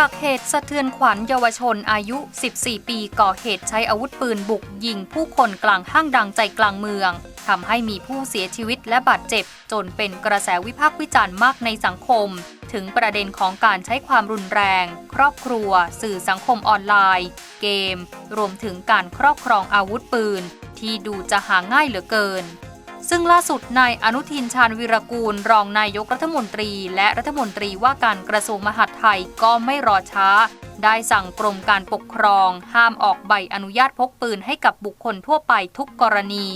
จากเหตุสะเทือนขวัญเยาวชนอายุ 14 ปีก่อเหตุใช้อาวุธปืนบุกยิงผู้คนกลางห้างดังใจกลางเมืองทำให้มีผู้เสียชีวิตและบาดเจ็บ จนเป็นกระแสวิพากษ์วิจารณ์มากในสังคม ถึงประเด็นของการใช้ความรุนแรง ครอบครัว สื่อสังคมออนไลน์ เกม รวมถึงการครอบครองอาวุธปืน ที่ดูจะหาง่ายเหลือเกิน ซึ่งล่าสุดนายอนุทินชาญวิรกูล รองนายกรัฐมนตรี และรัฐมนตรีว่าการกระทรวงมหาดไทยก็ไม่รอช้า ได้สั่งกรมการปกครอง ห้ามออกใบอนุญาตพกปืนให้กับบุคคลทั่วไปทุกกรณี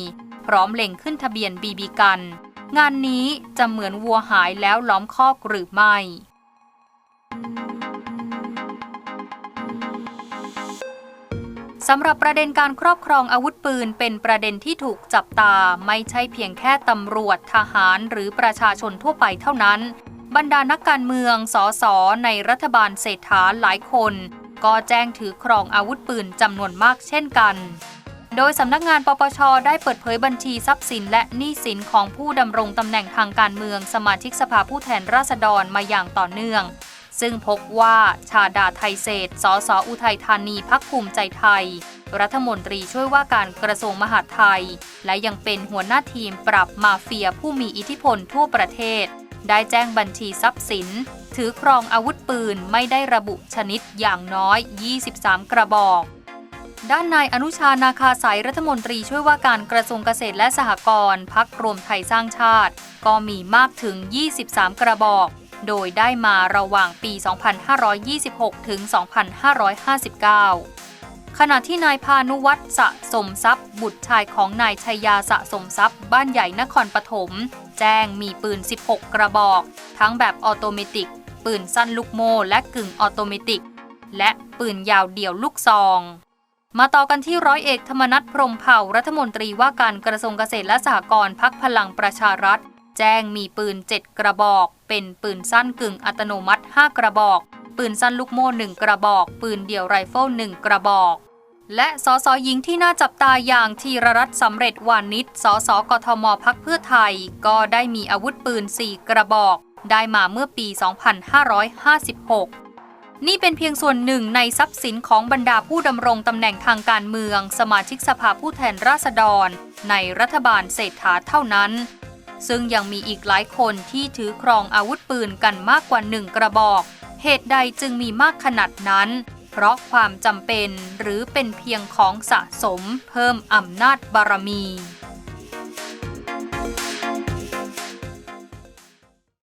พร้อมเล็งขึ้นทะเบียนบีบีกัน งานนี้จะเหมือนวัวหายแล้วล้อมคอกหรือไม่ สำหรับประเด็นการครอบครองอาวุธปืนเป็นประเด็นที่ถูกจับตาไม่ใช่เพียงแค่ตำรวจทหารหรือประชาชนทั่วไปเท่านั้น บรรดานักการเมืองสสในรัฐบาลเศรษฐาหลายคน ก็แจ้งถือครองอาวุธปืนจำนวนมากเช่นกัน โดยสำนักงานปปชได้เปิดเผยบัญชีทรัพย์สินและหนี้สินของผู้ดำรงตำแหน่งทางการเมืองสมาชิกสภาผู้แทนราษฎรมาอย่างต่อเนื่อง ซึ่งพบว่าชาดาไทยเศษสสอุทัยธานีพักภูมิใจไทย รัฐมนตรีช่วยว่าการกระทรวงมหาดไทย และยังเป็นหัวหน้าทีมปรับมาเฟียผู้มีอิทธิพลทั่วประเทศ ได้แจ้งบัญชีทรัพย์สิน ถือครองอาวุธปืนไม่ได้ระบุชนิดอย่างน้อย 23 กระบอกด้านนายอนุชานาคาสายรัฐมนตรีช่วยว่าการกระทรวงเกษตรและสหกรณ์พักรวมไทยสร้างชาติ ก็มีมากถึง 23 กระบอก โดยได้มาระหว่างปี 2526 ถึง 2559 ขณะที่นายพานุวัฒน์สะสมทรัพย์ บุตรชายของนายชัยยาสะสมทรัพย์ บ้านใหญ่นครปฐมแจ้งมีปืน 16 กระบอก ทั้งแบบออโตเมติก ปืนสั้นลูกโม่และกึ่งออโตเมติก และปืนยาวเดี่ยวลูกซองมาต่อกันที่ร้อยเอกธรรมนัฐพรมเผ่ารัฐมนตรีว่าการกระทรวงเกษตรและสหกรณ์พักพลังประชารัฐ แจ้งมีปืน 7 กระบอก เป็นปืนสั้นกึ่งอัตโนมัติ 5 กระบอก ปืนสั้นลูกโม่1กระบอก ปืนเดี่ยวไรเฟิล1กระบอกและสสหญิงที่น่าจับตาอย่างธีรรัตน์สำเร็จวานิชสสกทมพักเพื่อไทย ก็ได้มีอาวุธปืน 4 กระบอก ได้มาเมื่อปี 2556 นี่เป็นเพียงส่วนหนึ่งในทรัพย์สินของบรรดาผู้ดำรงตำแหน่งทางการเมือง สมาชิกสภาผู้แทนราษฎร ในรัฐบาลเศรษฐาเท่านั้น ซึ่งยังมีอีกหลายคนที่ถือครองอาวุธปืนกันมากกว่าหนึ่งกระบอก เหตุใดจึงมีมากขนาดนั้น เพราะความจำเป็นหรือเป็นเพียงของสะสมเพิ่มอำนาจบารมี